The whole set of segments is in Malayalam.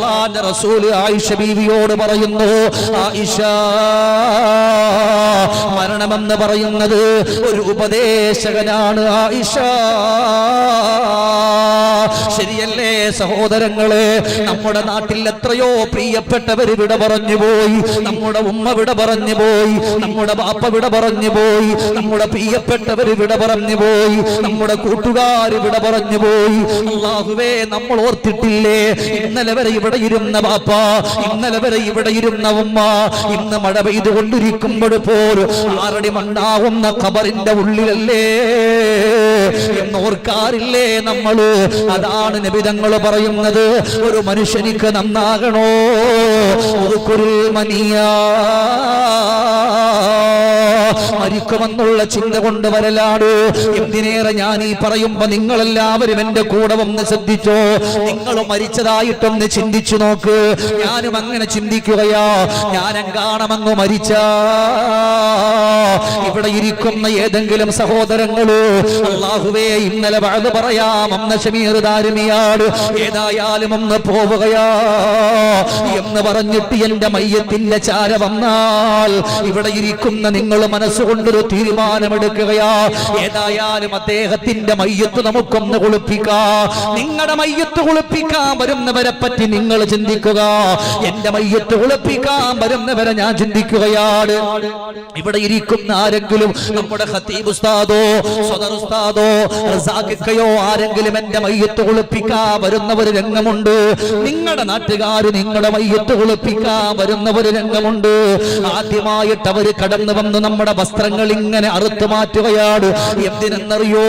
അള്ളാന്റെ റസൂൽ ആയിഷ ബീവിയോട് പറയുന്നു ആയിഷ മരണമെന്ന് പറയുന്നത് ഒരു ഉപദേശകനാണ് ആയിഷ. ശരിയല്ലേ സഹോദരങ്ങളെ? നമ്മുടെ നാട്ടിൽ എത്രയോ പ്രിയപ്പെട്ടവര് വിട പറഞ്ഞു പോയി. നമ്മുടെ ഉമ്മ വിട പറഞ്ഞു പോയി. നമ്മുടെ ബാപ്പ വിട പറഞ്ഞു പോയി. നമ്മുടെ പ്രിയപ്പെട്ടവര് വിട പറഞ്ഞു പോയി. നമ്മുടെ കൂട്ടുകാർ വിട പറഞ്ഞു പോയി. അള്ളാഹുവേ നമ്മൾ ഓർത്തിട്ടില്ലേ? ഇന്നലെ വരെ ഇവിടെ ഇരുന്ന ബാപ്പ ഇന്നലെ വരെ ഇവിടെ ഇരുന്ന ഉമ്മ ഇന്ന് മഴ പെയ്തുകൊണ്ടിരിക്കുമ്പോൾ പോലും ആറടി മണ്ണാവുന്ന ഖബറിന്റെ ഉള്ളിലല്ലേ എന്നോർക്കാറില്ലേ നമ്മൾ? അതാണ് നിബിതങ്ങൾ പറയുന്നത്. ഒരു മനുഷ്യനിക്ക് നന്നാകണോ? ഒരു കുരുൾ മനിയാ. മരിക്കുമെന്നുള്ള ചിന്ത കൊണ്ട് വരലാടോ? എന്തിനേറെ ഞാൻ ഈ പറയുമ്പോ നിങ്ങളെല്ലാവരും എന്റെ കൂടെ ഒന്ന് ശ്രദ്ധിച്ചോ? നിങ്ങൾ മരിച്ചതായിട്ടൊന്ന് ചിന്തിച്ചു നോക്ക്. ഞാനും അങ്ങനെ ചിന്തിക്കുകയാ. ഞാനെങ്കാണമെന്ന് മരിച്ച? ഇവിടെ ഇരിക്കുന്ന ഏതെങ്കിലും സഹോദരങ്ങളോ അള്ളാഹുവേ ഇന്നലെ വഴത് പറയാം. അന്ന് ഷമീർ ദാരുമിയാട് ഏതായാലും ഒന്ന് പോവുകയാ. എന്ന് പറഞ്ഞിട്ട് എന്റെ മയ്യത്തിന്റെ ചാര വന്നാൽ ഇവിടെ ഇരിക്കുന്ന നിങ്ങൾ മനസ്സുകൊണ്ടൊരു തീരുമാനമെടുക്കുകയാ. ഏതായാലും അദ്ദേഹത്തിന്റെ മയ്യത്ത് നമുക്കൊന്ന് കുളിപ്പിക്കാം. നിങ്ങളുടെ മയ്യത്ത് കുളിപ്പിക്കാൻ വരുന്നവരെ പറ്റി നിങ്ങൾ ചിന്തിക്കുക. എന്റെ മയ്യത്ത് കുളിപ്പിക്കാൻ വരുന്നവരെ ഞാൻ ചിന്തിക്കുകയാണ്. ഇവിടെ ഇരിക്കുന്ന ആരെങ്കിലും നമ്മുടെ ഹത്തീബ് ഉസ്താദോ സദർ ഉസ്താദോ റസാഖിക്കയോ ആരെങ്കിലും എന്റെ മയ്യത്ത് കുളിപ്പിക്കാൻ വരുന്ന ഒരു രംഗമുണ്ട്. നിങ്ങളുടെ നാട്ടുകാർ നിങ്ങളുടെ മയ്യത്ത് കുളിപ്പിക്കാൻ വരുന്ന ഒരു രംഗമുണ്ട്. ആദ്യമായിട്ട് അവർ കടന്നു വന്ന് നമ്മുടെ വസ്ത്രങ്ങൾ ഇങ്ങനെ അറുത്തു മാറ്റുകയാണ് എന്തിനെന്നറിയോ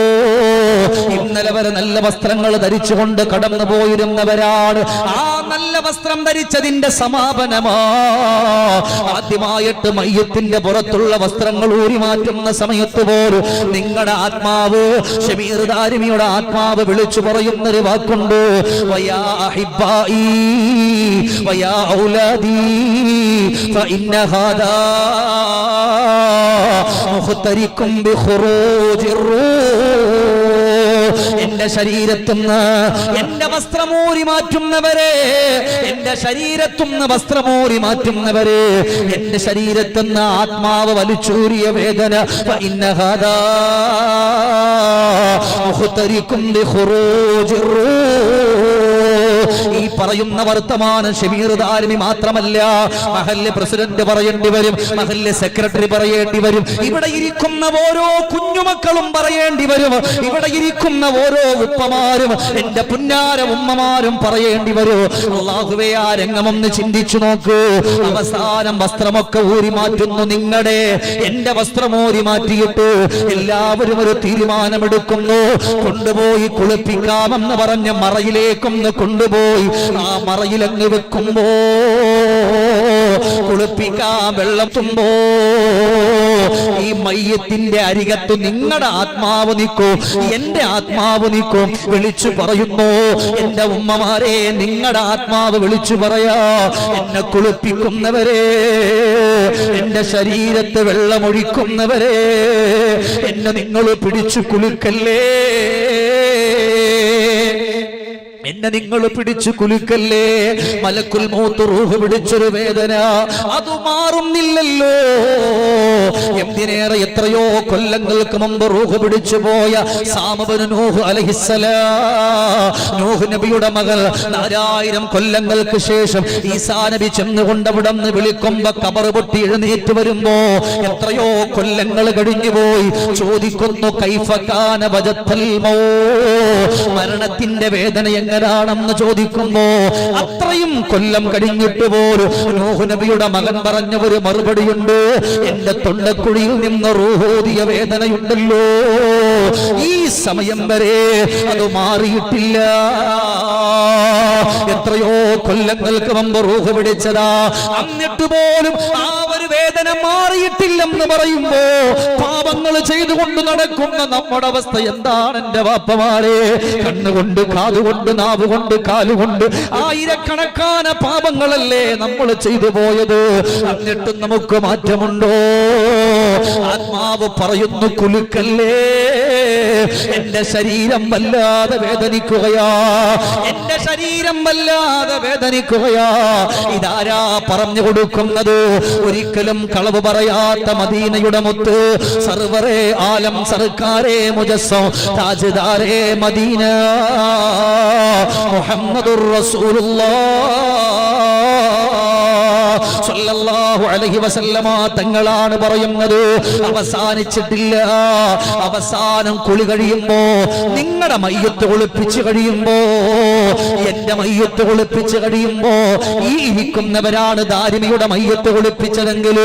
ഇന്നലെ വരെ നല്ല വസ്ത്രങ്ങൾ ധരിച്ചുകൊണ്ട് കടന്നു പോയിരുന്നവരാണ് ആ നല്ല വസ്ത്രം ധരിച്ചതിന്റെ സമാപനമാ ആദ്യമായിട്ട് മയ്യത്തിന്റെ പുറത്തുള്ള വസ്ത്രങ്ങൾ ഊരി മാറ്റുന്ന സമയത്ത് പോലും നിങ്ങളുടെ ആത്മാവ് ഷമീർ ദാരിമിയുടെ ആത്മാവ് വിളിച്ചു പറയുന്ന ഒരു വാക്കുണ്ട് വയാ അഹിബ്ബായി വയാ ഔലാദി فإن هذا മുഖത്തരിക്കും എന്റെ ശരീരത്തുനിന്ന് എന്റെ വസ്ത്രമൂരി മാറ്റുന്നവരെ എന്റെ ശരീരത്തുനിന്ന് വസ്ത്രമൂരി മാറ്റുന്നവരെ എന്റെ ശരീരത്തുനിന്ന് ആത്മാവ് വലിച്ചൂരിയ വേദന. ഇന്നഹദാ മുഖത്തരിക്കും ഈ പറയുന്ന വർത്തമാനം ഷമീർ ദാരിമി മാത്രമല്ല. മഹല്ല് പ്രസിഡന്റ് പറയേണ്ടി വരും മഹല്ല് സെക്രട്ടറി പറയേണ്ടി വരും. ഇവിടെ ഇരിക്കുന്ന ഓരോ കുഞ്ഞുമക്കളും പറയേണ്ടി വരും. ഇവിടെ ഇരിക്കുന്ന ഓരോ ഉപ്പമാരും എന്റെ പുന്നാര ഉമ്മമാരും പറയേണ്ടി വരും. അള്ളാഹുവേ ആ രംഗമൊന്ന് ചിന്തിച്ചു നോക്കൂ. അവസാനം വസ്ത്രമൊക്കെ ഊരി മാറ്റുന്നു നിങ്ങളുടെ എന്റെ വസ്ത്രം ഊരി മാറ്റിയിട്ട് എല്ലാവരും ഒരു തീരുമാനമെടുക്കുന്നു. കൊണ്ടുപോയി കുളിപ്പിക്കാമെന്ന് പറഞ്ഞ മറയിലേക്കൊന്ന് കൊണ്ടുപോയി ആ മറയിലങ്ങ് വെക്കുമ്പോ കുളിപ്പിക്കാ വെള്ളം തുമ്പോ. ഈ മയ്യത്തിന്റെ അരികത്ത് നിങ്ങളുടെ ആത്മാവ് നിൽക്കൂ. എന്റെ ആത്മാവ് നിൽക്കും. വിളിച്ചു പറയുന്നു എന്റെ ഉമ്മമാരെ നിങ്ങളുടെ ആത്മാവ് വിളിച്ചു പറയാ. എന്നെ കുളിപ്പിക്കുന്നവരെ എന്റെ ശരീരത്ത് വെള്ളമൊഴിക്കുന്നവരെ എന്നെ നിങ്ങൾ പിടിച്ചു കുളിക്കല്ലേ? എന്നെ നിങ്ങൾ പിടിച്ചു കുലുക്കല്ലേ? മലക്കുൽ മൂത്ത് റൂഹ് പിടിച്ചൊരു വേദന. അത് മാറുന്നില്ലല്ലോ. എന്തിനേറെ എത്രയോ കൊല്ലങ്ങൾക്ക് മുമ്പ് റൂഹ് പിടിച്ചു പോയ സാമബന് നൂഹ് നൂഹ് നബിയുടെ മകൾ നാലായിരം കൊല്ലങ്ങൾക്ക് ശേഷം ഈസാ നബി ചെന്നുകൊണ്ട് അവിടെ നിന്ന് വിളിക്കുമ്പോ കബർ പൊട്ടി എഴുന്നേറ്റ് വരുമ്പോ എത്രയോ കൊല്ലങ്ങൾ കഴിഞ്ഞു പോയി ചോദിക്കുന്നു കൈഫക്കാന മരണത്തിന്റെ വേദന എങ്ങനാണെന്ന് ചോദിക്കുമ്പോ അത്രയും കൊല്ലം കഴിഞ്ഞിട്ട് പോലും നബിയുടെ മകൻ പറഞ്ഞ ഒരു മറുപടിയുണ്ട്. എന്റെ തൊണ്ടക്കുഴിയിൽ നിന്ന് റൂഹോദിയ വേദനയുണ്ടല്ലോ. ഈ സമയം വരെ അത് മാറിയിട്ടില്ല. എത്രയോ കൊല്ലങ്ങൾക്ക് മുമ്പ് റൂഹ് പിടിച്ചതാ. എന്നിട്ട് പോലും ആ വേദന മാറിയിട്ടില്ലെന്ന് പറയുമ്പോ പാപങ്ങൾ ചെയ്തുകൊണ്ട് നടക്കുന്ന നമ്മുടെ അവസ്ഥ എന്താണ് എന്റെ വാപ്പമാരെ? കണ്ണുകൊണ്ട് കാതുകൊണ്ട് നാവുകൊണ്ട് കാലുകൊണ്ട് ആയിരക്കണക്കാന പാപങ്ങളല്ലേ നമ്മൾ ചെയ്തു പോയത്? എന്നിട്ടും നമുക്ക് മാറ്റമുണ്ടോ? ആത്മാവ് പറയുന്നു കുലുക്കല്ലേ? എന്റെ ശരീരം വല്ലാതെ വേദനിക്കുകയാ. എന്റെ ശരീരം വല്ലാതെ വേദനിക്കുകയാ. ഇതാരാ പറഞ്ഞു കൊടുക്കുന്നത്? ഒരിക്കലും കളവ് പറയാത്ത മദീനയുടെ മുത്ത്. സർവറേ ആലം സർക്കാരേ മുജസ്സോ. താജ്ദാരേ മദീന. മുഹമ്മദുർ റസൂലുള്ളാഹ് സ്വല്ലല്ലാഹു അലൈഹി വസല്ലമ തങ്ങളാണ് പറയുന്നത്. അവസാനിച്ചിട്ടില്ല. അവസാനം കുളി കഴിയുമ്പോ നിങ്ങളുടെ മയ്യത്ത് കുളിപ്പിച്ച് കഴിയുമ്പോ എന്റെ മയ്യത്ത് കുളിപ്പിച്ച് കഴിയുമ്പോ ഈ ഇരിക്കുന്നവരാണ് ദാരിമിയുടെ മയ്യത്ത് ഒളിപ്പിച്ചതെങ്കിൽ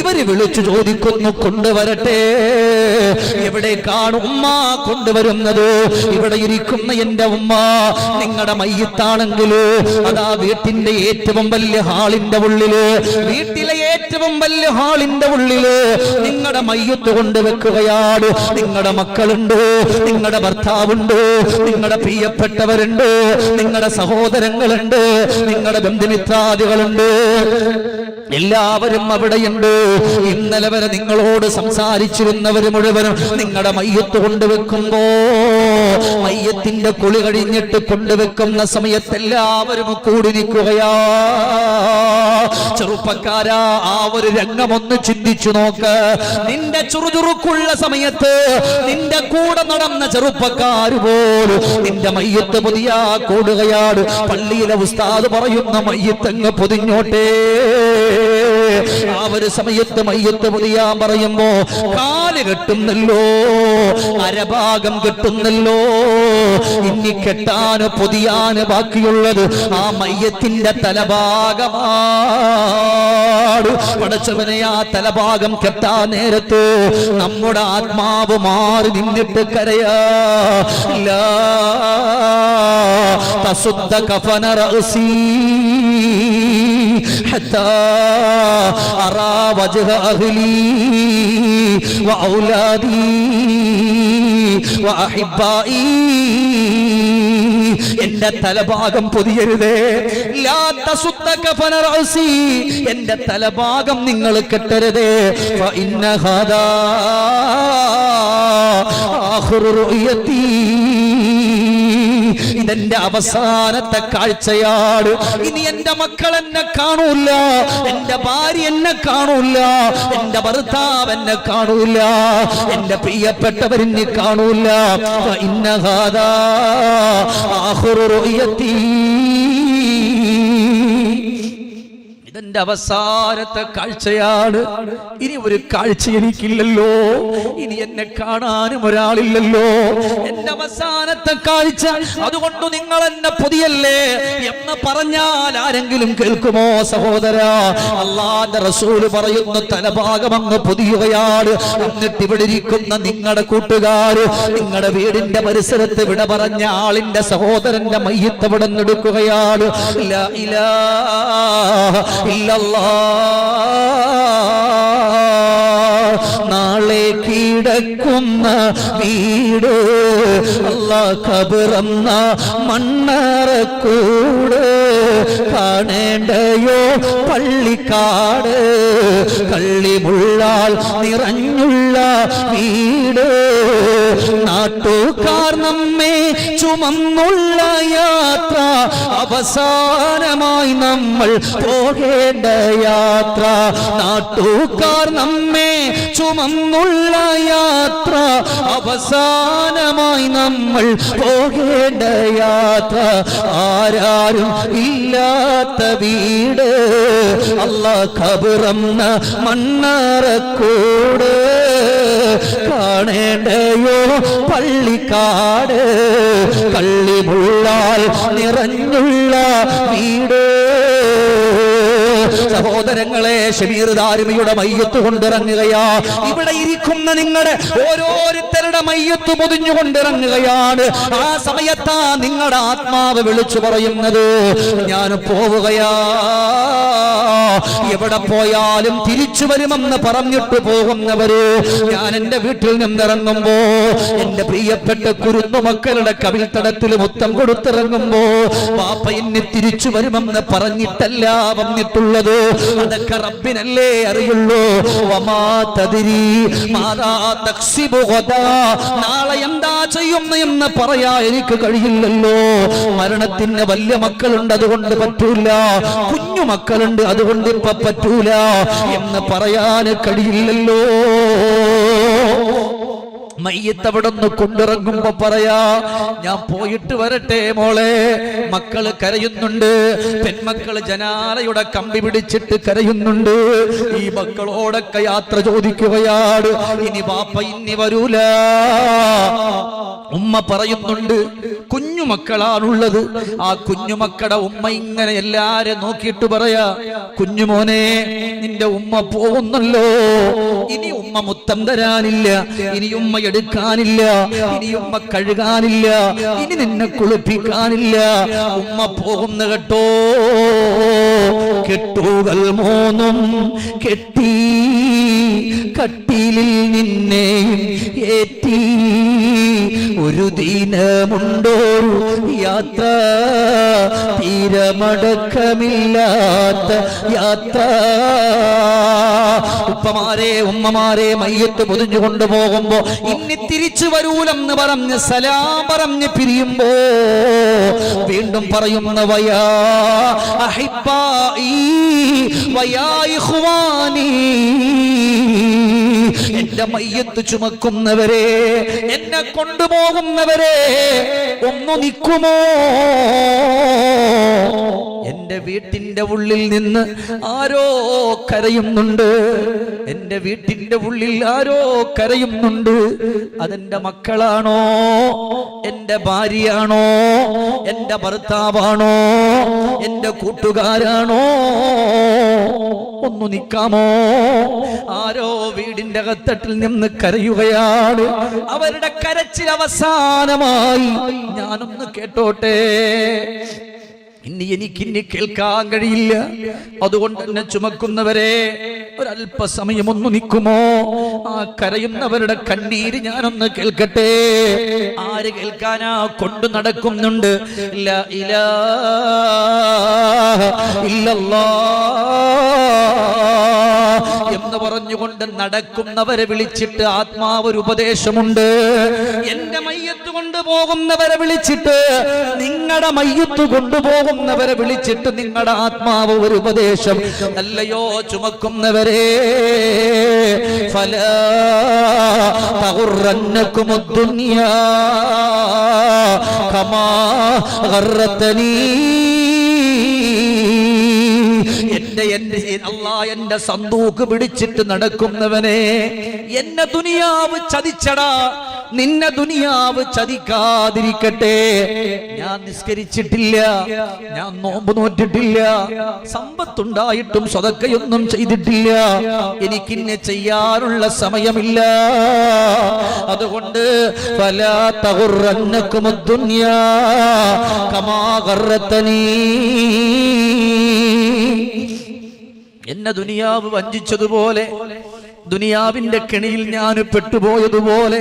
ഇവർ വിളിച്ചു ചോദിക്കുന്നു കൊണ്ടുവരട്ടെ. എവിടേക്കാണ് ഉമ്മ കൊണ്ടുവരുന്നത്? ഇവിടെ ഇരിക്കുന്ന എന്റെ ഉമ്മ നിങ്ങളുടെ മയ്യത്താണെങ്കിലോ അതാ വീട്ടിന്റെ ഏറ്റവും വലിയ ഹാളിന്റെ ഉള്ളിൽ വീട്ടിലെ ഏറ്റവും വലിയ ഹാളിന്റെ ഉള്ളിൽ നിങ്ങളുടെ മയ്യത്ത് കൊണ്ട് വെക്കുകയാണ്. നിങ്ങളുടെ മക്കളുണ്ട് നിങ്ങളുടെ ഭർത്താവുണ്ട് നിങ്ങളുടെ പ്രിയപ്പെട്ടവരുണ്ട് നിങ്ങളുടെ സഹോദരങ്ങളുണ്ട് നിങ്ങളുടെ ബന്ധുമിത്രാദികളുണ്ട്. എല്ലാവരും അവിടെയുണ്ട്. ഇന്നലെ വരെ നിങ്ങളോട് സംസാരിച്ചിരുന്നവർ മുഴുവനും നിങ്ങളുടെ മയ്യത്ത് കൊണ്ടുവെക്കുമ്പോ മയ്യത്തിന്റെ കുളി കഴിഞ്ഞിട്ട് കൊണ്ടുവെക്കുന്ന സമയത്ത് എല്ലാവരും കൂടി നിൽക്കുകയാ. ചെറുപ്പക്കാരാ ആ ഒരു രംഗമൊന്ന് ചിന്തിച്ചു നോക്ക്. നിന്റെ ചുറുചുറുക്കുള്ള സമയത്ത് നിന്റെ കൂടെ നടന്ന ചെറുപ്പക്കാര് പോലും നിന്റെ മയ്യത്ത് പുതിയ കൂടുകയാണ്. പള്ളിയിലെ ഉസ്താദ് പറയുന്ന മയ്യത്തങ്ങ് പൊതിഞ്ഞോട്ടേ. ആ ഒരു സമയത്ത് മയ്യത്ത് പൊതിയാൻ പറയുമ്പോ കാൽ കെട്ടുന്നല്ലോ അരഭാഗം കെട്ടുന്നല്ലോ. ഇനി കെട്ടാന് പൊതിയാന് ബാക്കിയുള്ളത് ആ മയ്യത്തിന്റെ തലഭാഗമാണ് പടച്ചവനെ ആ തലഭാഗം കെട്ടാൻ നേരത്ത് നമ്മുടെ ആത്മാവ് മാറി നിന്നിട്ട് കരയാ ലാ തസുദ്ധ കഫന റഅസി حتى أرى وجه أهلي وأولادي وأحبائي എന്റെ തലഭാഗം പൊതിയരുതേ. എന്റെ തലഭാഗം നിങ്ങൾ കെട്ടരുതേ ഫഇന്ന ഹാദാ ആഖിറു റുഅയതി. ഇതെന്റെ അവസാനത്തെ കാഴ്ചയാണ്. ഇനി എന്റെ മക്കൾ എന്നെ കാണൂല. എന്റെ ഭാര്യ എന്നെ കാണൂല. എന്റെ ഭർത്താവ് എന്നെ കാണൂല. എന്റെ പ്രിയപ്പെട്ടവർ ഇനി കാണൂല. ഇന്നഹാദാ ആഹുറു ഇതെന്റെ അവസാനത്തെ കാഴ്ചയാണ്. ഇനി ഒരു കാഴ്ച എനിക്കില്ലല്ലോ. ഇനി എന്നെ കാണാനും ഒരാളില്ലല്ലോ. എന്റെ അവസാനത്തെ കാഴ്ച അതുകൊണ്ട് നിങ്ങൾ എന്നെ പുതിയല്ലേ എന്ന് പറഞ്ഞാൽ ആരെങ്കിലും കേൾക്കുമോ സഹോദര? അള്ളാന്റെ റസൂൽ പറയുന്ന തലഭാഗം അങ്ങ് പുതിയവയാണ് എന്നിട്ട് ഇവിടെ ഇരിക്കുന്ന നിങ്ങളുടെ കൂട്ടുകാര് നിങ്ങളുടെ വീടിന്റെ പരിസരത്ത് വിട പറഞ്ഞ ആളിന്റെ സഹോദരന്റെ മയ്യത്ത് ഇവിടെ ഇല്ലല്ലാഹ്. നാളെ കിടക്കുന്ന വീട് അല്ല കബറന്ന മണ്ണറക്കൂട് കാണേണ്ടയോ പള്ളിക്കാട് കള്ളിമുള്ളാൽ നിറഞ്ഞുള്ള വീട്. നാട്ടുകാർ നമ്മെ ചുമന്നുള്ള യാത്ര. അവസാനമായി നമ്മൾ പോകേണ്ട യാത്ര. നാട്ടുകാർ നമ്മെ ചുമന്നുള്ള യാത്ര. അവസാനമായി നമ്മൾ പോകേണ്ട യാത്ര. ആരാരും ഇല്ലാത്ത വീട്. അല്ല ഖബറന്ന മണ്ണറക്കൂട് കാണേണ്ടയോ? പള്ളിക്കാട് കള്ളിമുള്ളാൽ നിറഞ്ഞുള്ള വീട്. സഹോദരങ്ങളെ ഷമീർ ദാരിമിയുടെ മയ്യത്ത് കൊണ്ടിറങ്ങുകയാ. ഇവിടെ ഇരിക്കുന്ന നിങ്ങളുടെ ഓരോരുത്തരുടെ മയ്യത്ത് പൊതിഞ്ഞു കൊണ്ടിറങ്ങുകയാണ്. ആ സമയത്താ നിങ്ങളുടെ ആത്മാവ് വിളിച്ചു പറയുന്നത്. ഞാൻ പോവുകയാ. എവിടെ പോയാലും തിരിച്ചു വരുമെന്ന് പറഞ്ഞിട്ട് പോകുന്നവര് ഞാൻ എന്റെ വീട്ടിൽ നിന്നിറങ്ങുമ്പോ എന്റെ പ്രിയപ്പെട്ട കുരുന്നു മക്കളുടെ കവിൽത്തടത്തിൽ മുത്തം കൊടുത്തിറങ്ങുമ്പോ പാപ്പ എന്നെ തിരിച്ചു വരുമെന്ന് പറഞ്ഞിട്ടല്ല വന്നിട്ടുള്ളത്. അതൊക്കെ റബ്ബിനല്ലേ അറിയുള്ളൂ. നാളെ എന്താ ചെയ്യുന്നു എന്ന് പറയാ എനിക്ക് കഴിയില്ലല്ലോ. മരണത്തിന് വലിയ മക്കളുണ്ട് അതുകൊണ്ട് പറ്റൂല. കുഞ്ഞു മക്കളുണ്ട് അതുകൊണ്ട് ഇപ്പൊ പറ്റൂല. എന്ന് പറയാൻ കഴിയില്ലല്ലോ. മയ്യത്ത് അവിടെ നിന്ന് കൊണ്ടിറങ്ങുമ്പോ പറയാ ഞാൻ പോയിട്ട് വരട്ടെ മോളെ. മക്കൾ കരയുന്നുണ്ട്. പെൺമക്കൾ ജനാലയുടെ കമ്പി പിടിച്ചിട്ട് കരയുന്നുണ്ട്. ഈ മക്കളോടൊക്കെ യാത്ര ചോദിക്കുകയാണ് ഇനി വാപ്പ ഇനി വരൂല. ഉമ്മ പറയുന്നുണ്ട് കുഞ്ഞുമക്കളാണുള്ളത്. ആ കുഞ്ഞുമക്കളുടെ ഉമ്മ ഇങ്ങനെ എല്ലാരും നോക്കിയിട്ട് പറയാ കുഞ്ഞുമോനെ നിന്റെ ഉമ്മ പോകുന്നല്ലോ ഇനി ഉമ്മ മുത്തം തരാനില്ല. ഇനി ഉമ്മ എടുക്കാനില്ല. ഇനി ഉമ്മ കഴുകാനില്ല. ഇനി നിന്നെ കുളിപ്പിക്കാനില്ല. ഉമ്മ പോകുന്ന കേട്ടോ. കെട്ടുകൾ മൂന്നും കെട്ടി കട്ടിലിൽ നിന്നെയും ഏറ്റി ഒരു ദിനമുണ്ടോ യാത്ര? തീരമടക്കമില്ലാത്ത യാത്ര. ഉപ്പമാരെ ഉമ്മമാരെ മയ്യത്ത് പൊതിഞ്ഞു കൊണ്ടുപോകുമ്പോ ഇനി തിരിച്ചു വരൂലെന്ന് പറഞ്ഞ് സലാം പറഞ്ഞ് പിരിയുമ്പോ വീണ്ടും പറയുന്ന വയാ ഇഖ്വാനീ. എന്റെ മയ്യത്ത് ചുമക്കുന്നവരെ എന്നെ കൊണ്ടുപോകുന്നവരെ ഒന്നു നിൽക്കുമോ? വീട്ടിന്റെ ഉള്ളിൽ നിന്ന് ആരോ കരയുന്നുണ്ട്. എന്റെ വീട്ടിന്റെ ഉള്ളിൽ ആരോ കരയുന്നുണ്ട്. അതെന്റെ മക്കളാണോ? എന്റെ ഭാര്യയാണോ? എന്റെ ഭർത്താവാണോ? എന്റെ കൂട്ടുകാരാണോ? ഒന്ന് നിൽക്കാമോ ആരോ വീടിന്റെ അകത്തട്ടിൽ നിന്ന് കരയുകയാണ്. അവരുടെ കരച്ചിൽ അവസാനമായി ഞാനൊന്ന് കേട്ടോട്ടെ? ഇനി എനിക്ക് ഇനി കേൾക്കാൻ കഴിയില്ല. അതുകൊണ്ട് എന്നെ ചുമക്കുന്നവരെ ഒന്ന് നിൽക്കുമോ? ആ കരയുന്നവരുടെ കണ്ണീര് ഞാനൊന്ന് കേൾക്കട്ടെ. ആര് കേൾക്കാനാ കൊണ്ടു നടക്കുന്നുണ്ട്? എന്ന് പറഞ്ഞുകൊണ്ട് നടക്കുന്നവരെ വിളിച്ചിട്ട് ആത്മാവ് ഒരു ഉപദേശമുണ്ട്. എന്റെ മയ്യത്ത് കൊണ്ടുപോകുന്നവരെ വിളിച്ചിട്ട് നിങ്ങളുടെ മയ്യത്ത് കൊണ്ടുപോകുന്നവരെ വിളിച്ചിട്ട് നിങ്ങളുടെ ആത്മാവ് ഒരു ഉപദേശം. അല്ലയോ ചുമക്കുന്നവരെ. ഫല തകുറന്നക്കും ദുനിയാ. കമാ എന്റെ എന്റെ അല്ലാ എന്റെ സന്തൂക്ക് പിടിച്ചിട്ട് നടക്കുന്നവനെ എന്നെ ദുനിയാവ് ചതിച്ചടാ നിന്നെ ദുനിയാവ് ചതിക്കാതിരിക്കട്ടെ. ഞാൻ നിസ്കരിച്ചിട്ടില്ല ഞാൻ നോമ്പ് നോറ്റിട്ടില്ല സമ്പത്തുണ്ടായിട്ടും സ്വതക്കയൊന്നും ചെയ്തിട്ടില്ല എനിക്കിന്നെ ചെയ്യാനുള്ള സമയമില്ല. അതുകൊണ്ട് ഫലാ തകുറന്നക്കും ദുനിയാ കമാ ഗർറത്തനീ എന്നെ ദുനിയാവ് വഞ്ചിച്ചതുപോലെ ദുനിയാവിന്റെ കെണിയിൽ ഞാൻ പെട്ടുപോയതുപോലെ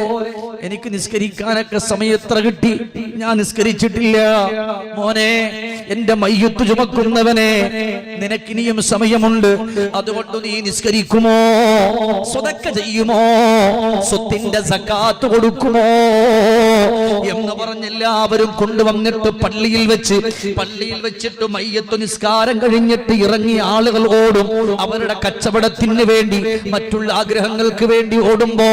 എനിക്ക് നിസ്കരിക്കാനൊക്കെ സമയത്ര കിട്ടി? ഞാൻ നിസ്കരിച്ചിട്ടില്ല. മോനെ എന്റെ മയ്യത്ത് ചുമക്കുന്നവനെ നിനക്കിനിയും സമയമുണ്ട്. അതുകൊണ്ട് നീ നിസ്കരിക്കുമോ? സ്വതക്ക ചെയ്യുമോ? സ്വത്തിന്റെ സക്കാത്ത് കൊടുക്കുമോ? എന്ന് പറഞ്ഞെല്ലാവരും കൊണ്ടുവന്നിട്ട് പള്ളിയിൽ വെച്ച് പള്ളിയിൽ വെച്ചിട്ട് മയ്യത്ത് നിസ്കാരം കഴിഞ്ഞിട്ട് ഇറങ്ങിയ ആളുകൾ ഓടും. അവരുടെ കച്ചവടത്തിന് വേണ്ടി മറ്റുള്ള ആഗ്രഹങ്ങൾക്ക് വേണ്ടി ഓടുമ്പോ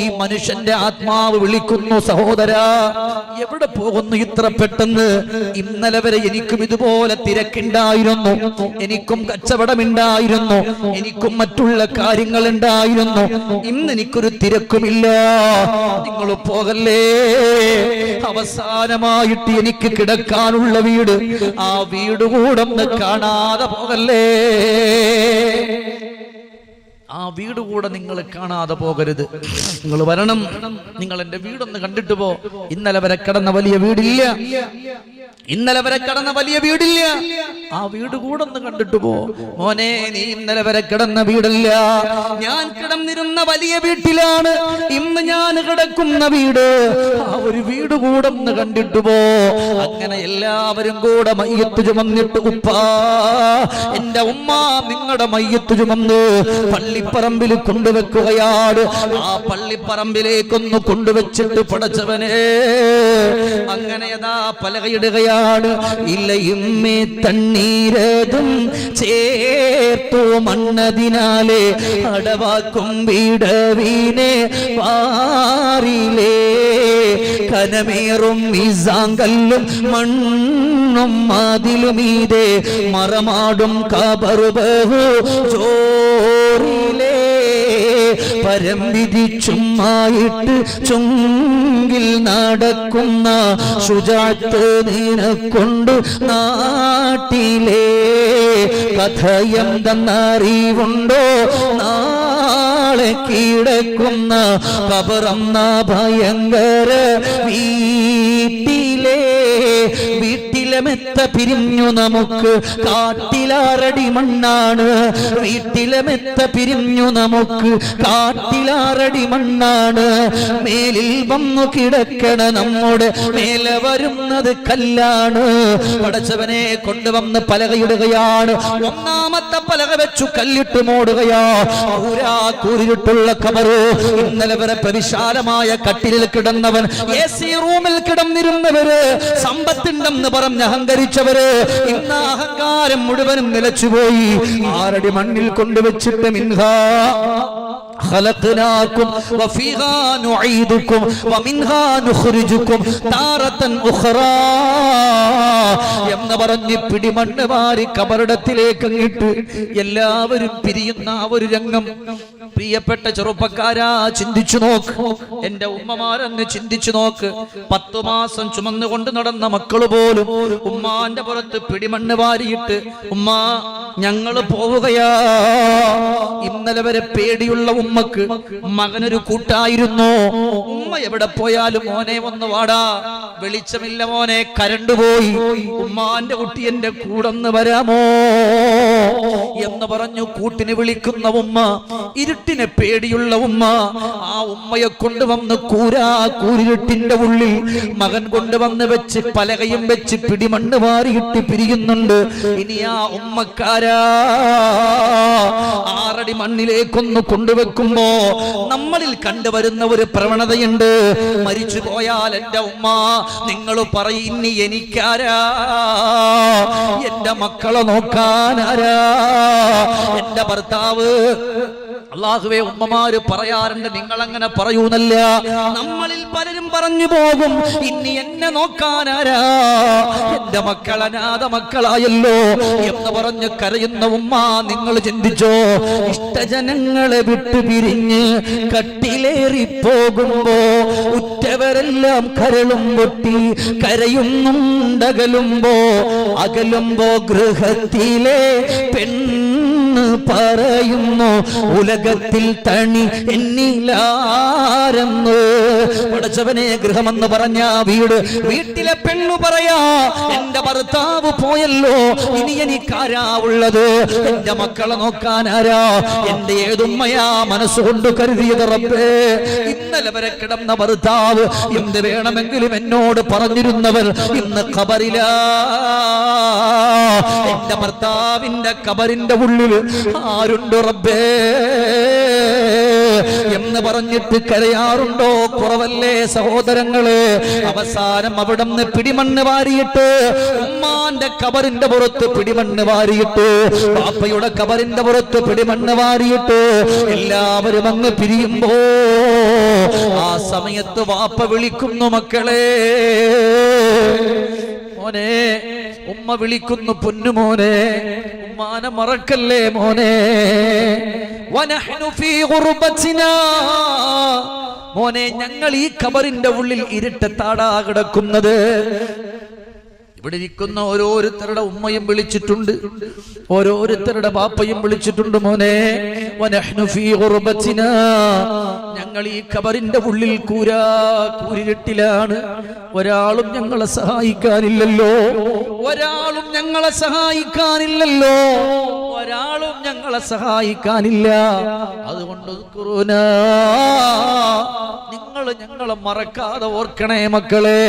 ഈ മനുഷ്യന്റെ ആത്മാവ് വിളിക്കുന്നു സഹോദര എവിടെ പോകുന്നു ഇത്ര പെട്ടെന്ന്? ഇന്നലെ വരെ എനിക്കും ഇതുപോലെ തിരക്കുണ്ടായിരുന്നു. എനിക്കും കച്ചവടമുണ്ടായിരുന്നു. എനിക്കും മറ്റുള്ള കാര്യങ്ങൾ ഉണ്ടായിരുന്നു ഇന്ന് എനിക്കൊരു തിരക്കുമില്ല. നിങ്ങൾ പോകല്ലേ? അവസാനമായിട്ട് എനിക്ക് കിടക്കാനുള്ള വീട് ആ വീട് കൂടെ കാണാതെ പോകല്ലേ? ആ വീട് കൂടെ നിങ്ങൾ കാണാതെ പോകരുത്. നിങ്ങൾ വരണം. നിങ്ങൾ എന്റെ വീടൊന്ന് കണ്ടിട്ട് പോ. ഇന്നലെ വരെ കിടന്ന വലിയ വീടില്ല. ഇന്നലെ വരെ കടന്ന വലിയ വീടില്ല. ആ വീട് കൂടെ ഒന്ന് കണ്ടിട്ട് പോ. മോനെ നീ ഇന്നലെ വരെ കിടന്ന വീടല്ല. ഞാൻ കിടന്നിരുന്ന വലിയ വീട്ടിലാണ്. ഇന്ന് ഞാൻ കിടക്കുന്ന വീട്. ആ ഒരു വീട് കൂടെ ഒന്ന് കണ്ടിട്ട് പോ. അങ്ങനെ എല്ലാവരും കൂടെ മയ്യത്ത് ചുമന്നിട്ട് ഉപ്പാ എന്റെ ഉമ്മ നിങ്ങളുടെ മയ്യത്ത് ചുമന്ന് പള്ളിപ്പറമ്പിൽ കൊണ്ടുവെക്കുകയാണ്. ആ പള്ളിപ്പറമ്പിലേക്കൊന്ന് കൊണ്ടുവച്ചിട്ട് പടച്ചവനെ. അങ്ങനെ അതാ പലകയിടുകയാണ് ഇല്ലയുമ്മേ തണ്ണീരതും ചേർത്തു മണ്ണതിനാലെ അടവാക്കും വീടവീനെ പാറിലേ കനമേറും മീസാങ്കല്ലും മണ്ണും മതിലുമീതെ മറമാടും കബറുബഹു ചോറിലേ. പരം വിധിച്ചുമായിട്ട് ചുങ്കിൽ നടക്കുന്ന ശുചാത്ത് നിനക്കൊണ്ട് നാട്ടിലെ. കഥയെന്തെന്നറിവുണ്ടോ നാളെ കിടക്കുന്ന കബറന്ന ഭയങ്കര വീട്ടിലേ. വീട്ടിലെ മെത്ത പിരിഞ്ഞു നമുക്ക്. കാട്ടിലാറടി മണ്ണാണ്. വീട്ടിലമെത്ത പിരിഞ്ഞു നമുക്ക്. കാട്ടിലാറടി മണ്ണാണ്. മേലിൽ വന്നു കിടക്കണ നമ്മുടെ മേലെ വരുന്നത് കല്ലാണ്. പടച്ചവനെ കൊണ്ടുവന്ന് പലകയിടുകയാണ്. ഒന്നാമത്തെ പലക വെച്ചു കല്ലിട്ട് മൂടുകയാ. കൂരിട്ടുള്ള കബറ് ഇന്നലെ വരെ പ്രവിശാലമായ കട്ടിലിൽ കിടന്നവൻ എ സി റൂമിൽ കിടന്നിരുന്നവര് സമ്പത്തുണ്ടെന്ന് പറഞ്ഞ് അഹങ്കരിച്ചവര് ഇന്ന് അഹങ്കാരം മുഴുവനും നിലച്ചുപോയി. ആരടി മണ്ണിൽ കൊണ്ടുവച്ചിട്ട് മിൻഹാ. خلقناكم وفيها نعيدكم ومنها نخرجكم تارة أخرى എന്ന് പറഞ്ഞ് പിടിമണ്ണ് മാറി കബറിടത്തിലേക്ക് അങ്ങിട്ട് എല്ലാവരും പിരിയുന്ന ആ ഒരു രംഗം പ്രിയപ്പെട്ട ചെറുപ്പക്കാരാ ചിന്തിച്ചു നോക്ക് എന്റെ ഉമ്മമാരെന്ന് ചിന്തിച്ചു നോക്ക് പത്തു മാസം ചുമന്നുകൊണ്ട് നടന്ന മക്കള് പോലും ഉമ്മാന്റെ പുറത്ത് പിടിമണ്ണ് വാരിയിട്ട് ഉമ്മ ഞങ്ങള് പോവുകയാ ഇന്നലെ വരെ പേടിയുള്ള ഉമ്മക്ക് മകനൊരു കൂട്ടായിരുന്നു. ഉമ്മ എവിടെ പോയാലും മോനെ ഒന്ന് വാടാ. വെളിച്ചമില്ല മോനെ കരണ്ട് പോയി. ഉമ്മാന്റെ കുട്ടി എന്റെ കൂടന്ന് വരാമോ? എന്ന് പറഞ്ഞു കൂട്ടിന് വിളിക്കുന്ന ഉമ്മ ഇരുട്ടിനെ പേടിയുള്ള ഉമ്മ ആ ഉമ്മയെ കൊണ്ടുവന്ന് കൂരാ കൂരിരുട്ടിന്റെ ഉള്ളിൽ. മകൻ കൊണ്ടുവന്ന് വെച്ച് പലകയും വെച്ച് പിടിമണ്ണ് വാരിയിട്ട് പിരിയുന്നുണ്ട്. ഇനി ആ ഉമ്മക്കാരാ ആറടി മണ്ണിലേക്കൊന്ന് കൊണ്ടുവെക്കുമ്പോ നമ്മളിൽ കണ്ടുവരുന്ന ഒരു പ്രവണതയുണ്ട്. മരിച്ചു പോയാൽ എന്റെ ഉമ്മ നിങ്ങൾ പറയുന്നി എനിക്കാരാ? എന്റെ മക്കളെ നോക്കാനാരാ? എന്റെ ഭർത്താവ് അള്ളാഹുവെ ഉമ്മമാര് പറയാറുണ്ട് നിങ്ങൾ അങ്ങനെ പറയൂന്നല്ല. നമ്മളിൽ പലരും പറഞ്ഞു പോകും ഇനി എന്നെ നോക്കാനാരാ? എന്റെ മക്കൾ അനാഥ മക്കളായല്ലോ. എന്ന് പറഞ്ഞ് കരയുന്ന ഉമ്മ നിങ്ങൾ ചിന്തിച്ചോ? ഇഷ്ടജനങ്ങളെ വിട്ടു പിരിഞ്ഞ് കട്ടിലേറി പോകുമ്പോ ഉറ്റവരെല്ലാം കരളും പൊട്ടി കരയുന്നുണ്ടകലുമ്പോ അകലുമ്പോ ഗൃഹത്തിലെ പെണ്ണ് പറയുന്നു. ഉലകത്തിൽ തണി എന്നിലാരെന്ന്. പടച്ചവനെ ഗൃഹമെന്ന് പറഞ്ഞ വീട് വീട്ടിലെ പെണ്ണു പറയാ എന്റെ ഭർത്താവ് പോയല്ലോ ഇനി എനിക്കാരാ ഉള്ളത്. എന്റെ മക്കളെ നോക്കാൻ നോക്കാനാരാ എന്റെ ഏതുമ്മയാ മനസ്സുകൊണ്ട് കരുതിയത് റബ്ബേ. ഇന്നലെ വരെ കിടന്ന ഭർത്താവ് എന്ത് വേണമെങ്കിലും എന്നോട് പറഞ്ഞിരുന്നവർ ഇന്ന് കബറില എന്റെ ഭർത്താവിന്റെ കബറിന്റെ ഉള്ളിൽ ആരുണ്ട് റബ്ബേ? എന്ന് പറഞ്ഞിട്ട് കരയാറുണ്ടോ കുറവല്ലേ സഹോദരങ്ങൾ? അവസാനം അവിടെ നിന്ന് പിടിമണ്ണ് വാരിയിട്ട് ഉമ്മാന്റെ കബറിന്റെ പുറത്ത് പിടിമണ്ണ് വാരിയിട്ട് പാപ്പയുടെ കബറിന്റെ പുറത്ത് പിടിമണ്ണ് വാരിയിട്ട് എല്ലാവരും അങ്ങ് പിരിയുമ്പോ ആ സമയത്ത് വാപ്പ വിളിക്കുന്നു മക്കളെ. മോനെ ഉമ്മ വിളിക്കുന്നു പൊന്നു മോനെ ഉമ്മാനെ മറക്കല്ലേ മോനെ? മോനെ ഞങ്ങൾ ഈ കബറിന്റെ ഉള്ളിൽ ഇരുട്ടത്താടാ കിടക്കുന്നത്. ഇവിടെ ഇരിക്കുന്ന ഓരോരുത്തരുടെ ഉമ്മയും വിളിച്ചിട്ടുണ്ട്. ഓരോരുത്തരുടെ പാപ്പയും വിളിച്ചിട്ടുണ്ട് മോനെ. ഞങ്ങൾ ഈ ഖബറിന്റെ ഉള്ളിൽ കൂരാ കൂരിട്ടിലാണ് ഒരാളും ഞങ്ങളെ സഹായിക്കാനില്ലല്ലോ. ഒരാളും ഞങ്ങളെ സഹായിക്കാനില്ലല്ലോ. ഒരാളും ഞങ്ങളെ സഹായിക്കാനില്ല. അതുകൊണ്ട്. നിങ്ങൾ ഞങ്ങളെ മറക്കാതെ ഓർക്കണേ മക്കളെ.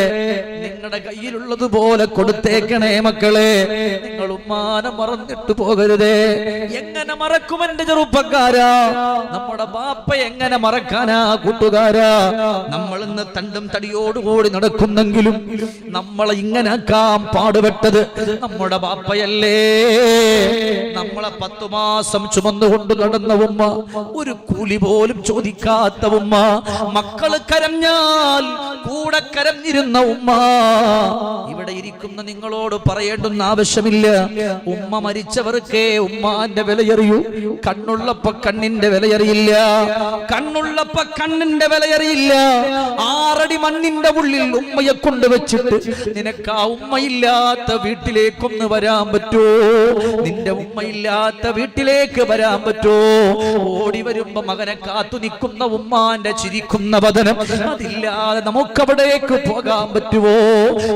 നിങ്ങളുടെ കയ്യിലുള്ളതുപോലെ കൊടുത്തേക്കണേ മക്കളെ. നിങ്ങൾ ഉമ്മാനെ മറന്നിട്ട് പോകരുതേ. എങ്ങനെ മറക്കും എന്റെ ചെറുപ്പക്കാരാ? നമ്മുടെ ബാപ്പ എങ്ങനെ മറക്കാനാ കൂട്ടുകാരാ? നമ്മൾ ഇന്ന് തണ്ടും തടിയോടുകൂടി നടക്കുന്നെങ്കിലും നമ്മളെ കാം പാടുപെട്ടത് നമ്മുടെ ബാപ്പയല്ലേ. നമ്മളെ പത്തു മാസം ചുമന്നുകൊണ്ട് നടന്ന ഉമ്മ ഒരു കൂലി പോലും ചോദിക്കാത്ത ഉമ്മ മക്കൾ കരഞ്ഞാൽ കൂടെ കരഞ്ഞിരുന്ന ഉമ്മ ഇവിടെ ഇരിക്കുന്ന നിങ്ങളോട് പറയേണ്ടുന്ന ആവശ്യമില്ല. ഉമ്മ മരിച്ചവർക്കേ ഉമ്മാന്റെ വിലയറിയൂ. കണ്ണുള്ളപ്പ കണ്ണിന്റെ വിലയറിയില്ല. കണ്ണുള്ളപ്പ കണ്ണിന്റെ വിലയറിയില്ല. ആറടി മണ്ണിന്റെ ഉള്ളിൽ ഉമ്മയെ കൊണ്ട് വെച്ചിട്ട് നിനക്ക് ആ ഉമ്മയില്ലാത്ത വീട്ടിലേക്കൊന്ന് വരാൻ പറ്റോ? നിന്റെ ഉമ്മയില്ലാത്ത വീട്ടിലേക്ക് വരാൻ പറ്റോ? ഓടി വരുമ്പോ മകനെ കാത്തു നിൽക്കുന്ന ഉമ്മാന്റെ ചിരിക്കുന്ന വതനം അതില്ലാതെ നമുക്കവിടേക്ക് പോകാൻ പറ്റുമോ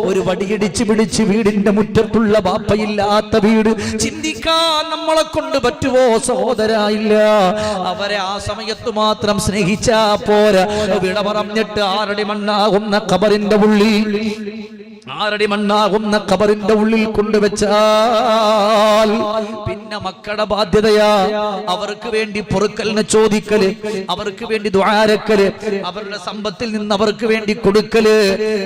ഒരു വടിയിടിച്ച് പിടിച്ച് വീടിന്റെ മുറ്റത്തുള്ള ബാപ്പയില്ലാത്ത വീട് ചിന്തിക്കാൻ നമ്മളെ കൊണ്ട് പറ്റുമോ സഹോദരായില്ല അവരെ ആ സമയത്ത് മാത്രം സ്നേഹിച്ചാ പോരാ. വിട പറഞ്ഞിട്ട് ആറടി മണ്ണാകുന്ന കബറിന്റെ ഉള്ളിൽ ആറടി മണ്ണാകുന്ന കബറിന്റെ ഉള്ളിൽ കൊണ്ടുവച്ചാൽ പിന്നെ മക്കളുടെ ബാധ്യതയാ. അവർക്ക് വേണ്ടി പൊറുക്കലിനെ ചോദിക്കൽ അവർക്ക് വേണ്ടി ദ്വാരക്കൽ അവരുടെ സമ്പത്തിൽ നിന്ന് അവർക്ക് വേണ്ടി കൊടുക്കൽ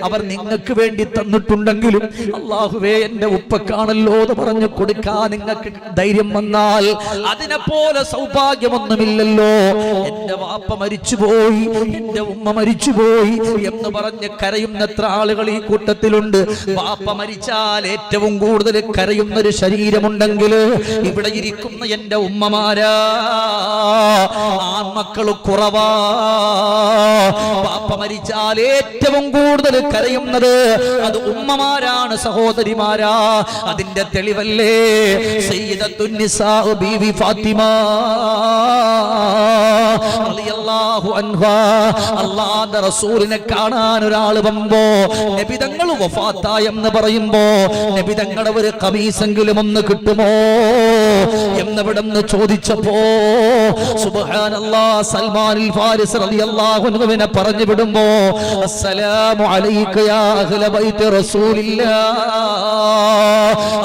അവർ നിങ്ങൾക്ക് വേണ്ടി തന്നിട്ടുണ്ടെങ്കിലും അള്ളാഹുവേ എന്റെ ഉപ്പക്കാണല്ലോ എന്ന് പറഞ്ഞു കൊടുക്കാൻ നിങ്ങൾക്ക് ധൈര്യം വന്നാൽ അതിനെ പോലെ സൗഭാഗ്യമൊന്നുമില്ലല്ലോ. എന്റെ വാപ്പ മരിച്ചുപോയി എന്റെ ഉമ്മ മരിച്ചുപോയി എന്ന് പറഞ്ഞ് കരയുന്ന എത്ര ആളുകൾ ഈ കൂട്ടത്തിലുണ്ട്. വാപ്പ മരിച്ചാൽ ഏറ്റവും കൂടുതൽ കരയുന്ന ഒരു ശരീരമുണ്ടെങ്കിൽ ഇവിടെ ഇരിക്കുന്ന എന്റെ ഉമ്മമാരാ ആൺമക്കൾ കുറവാ. പാപ്പ മരിച്ചാൽ ഏറ്റവും കൂടുതൽ കരയുന്നത് അത് ഉമ്മമാരാണ് സഹോദരിമാരാ. അതിന്റെ തെളിവല്ലേ? ബീവി ഫാത്തിമ അള്ളാഹു അൻഹ. അല്ലാഹുവിന്റെ റസൂലിനെ കാണാൻ ഒരാൾ വമ്പോ നബി തങ്ങൾ വഫാത്തായി എന്ന് പറയുമ്പോ നബി ഒരു കമീസെങ്കിലും ഒന്ന് കിട്ടുമോ എന്നിവിടെ ചോദിച്ചപ്പോ സൽമാൻ ഫാരിസ് പറഞ്ഞു വിടുമ്പോ അസ്സലാമു അലൈക യാ അഹ്ല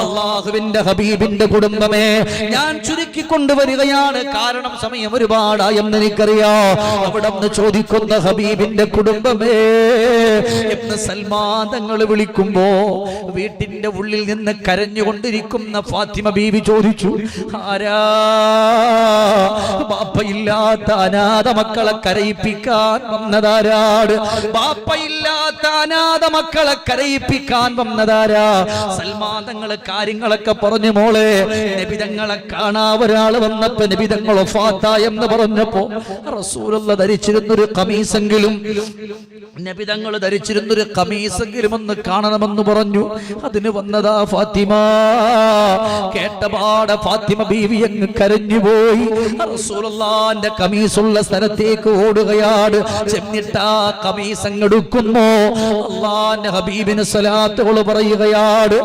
അള്ളാഹുവിന്റെ ഹബീബിന്റെ കുടുംബമേ ഞാൻ ചുരുക്കി കൊണ്ടുവരികയാണ്. കാരണം സമയം ഒരുപാടായെന്ന് എനിക്കറിയാ. അവിടെ ചോദിക്കുന്ന ഹബീബിന്റെ കുടുംബമേ എന്ന് സൽമാൻ തങ്ങൾ വിളിക്കുമ്പോ വീട്ടിന്റെ ഉള്ളിൽ നിന്ന് കരഞ്ഞുകൊണ്ടിരിക്കുന്ന ഫാത്തിമ ബീവി ചോദിച്ചു ആരാ? ബാപ്പയില്ലാത്ത അനാഥ മക്കളെ കരയിപ്പിക്കാൻ വന്നതാരാട്? ബാപ്പയില്ലാത്ത അനാഥ മക്കളെ കരയിപ്പിക്കാൻ വന്നതാരാ? സൽമാൻ കാര്യങ്ങളൊക്കെ പറഞ്ഞു മോളെ നബിതങ്ങളെ കാണാ ഒരാൾ വന്നപ്പോ നബിതങ്ങൾ എന്ന് പറഞ്ഞപ്പോ റസൂലുള്ള ധരിച്ചിരുന്നൊരു കമീസെങ്കിലും നബിതങ്ങൾ ധരിച്ചിരുന്നൊരു കമീസെങ്കിലും ഒന്ന് കാണണമെന്ന് പറഞ്ഞു. അതിന് വന്നതാ ഫാത്തിമ. കേട്ടപാടെ ഫാത്തിമ ബീവി അങ്ങ് കരഞ്ഞുപോയി റസൂലുള്ളാന്റെ കമീസുള്ള സ്ഥലത്തേക്ക് ഓടുകയാണ്. ചെന്നിട്ടാ കമീസ് അങ്ങ് എടുക്കുന്നു അള്ളാന്റെ ഹബീബിന് സ്വലാത്തുകൾ പറയുകയാണ്.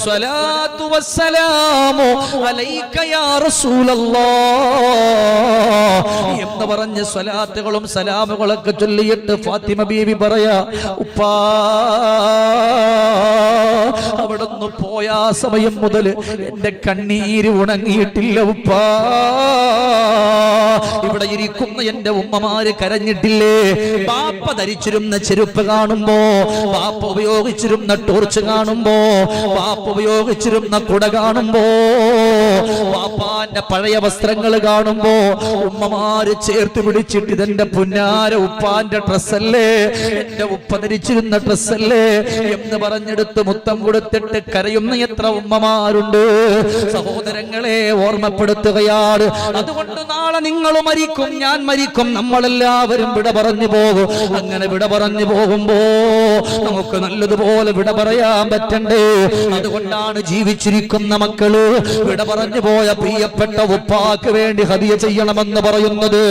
സ്വലാത്തു വസ്സലാമു അലൈക യാ റസൂലല്ലാഹ് എന്ന് പറഞ്ഞ് സ്വലാത്തുകളും സലാമുകളൊക്കെ ചൊല്ലിയിട്ട് ഫാത്തിമ ബീവി പറയാ ഉപ്പാ അവിടുന്ന് പോയ സമയം മുതൽ എന്റെ കണ്ണീര് ഉണങ്ങിയിട്ടില്ല ഉപ്പാ. ഇവിടെ ഇരിക്കുന്ന എന്റെ ഉമ്മമാര് കരഞ്ഞിട്ടില്ലേ? പാപ്പ ധരിച്ചിരുന്ന ചെരുപ്പ് കാണുമ്പോ പാപ്പ ഉപയോഗിച്ചിരുന്ന ടോർച്ച് കാണുമ്പോ പാപ്പ ഉപയോഗിച്ചിരുന്ന കുട കാണുമ്പോ വാപ്പാന്റെ പഴയ വസ്ത്രങ്ങൾ കാണുമ്പോ ഉമ്മമാര് ചേർത്ത് പിടിച്ചിട്ട് ഇതെന്റെ പുന്നാര ഉപ്പാന്റെ ഡ്രസ്സല്ലേ? എന്റെ ഉപ്പ ധരിച്ചിരുന്ന ഡ്രസ്സല്ലേ? എന്ന് പറഞ്ഞെടുത്ത് മുത്തം കൊടുത്തിട്ട് കരയുന്ന എത്ര ഉമ്മമാരുണ്ട്. സഹോദരങ്ങളെ ഓർമ്മപ്പെടുത്തുകയാണ്. അതുകൊണ്ട് നാളെ നിങ്ങൾ മരിക്കും ഞാൻ മരിക്കും നമ്മളെല്ലാവരും വിട പറഞ്ഞു പോകും. അങ്ങനെ വിട പറഞ്ഞു പോകുമ്പോ നമുക്ക് നല്ലതുപോലെ വിട പറയാൻ പറ്റണ്ടേ? അതുകൊണ്ടാണ് ജീവിച്ചിരിക്കുന്ന മക്കൾ വിട പറഞ്ഞു പോയ പ്രിയപ്പെട്ട ഉപ്പാക്ക് വേണ്ടി ഹതിയ ചെയ്യണമെന്ന് പറയുന്നത്.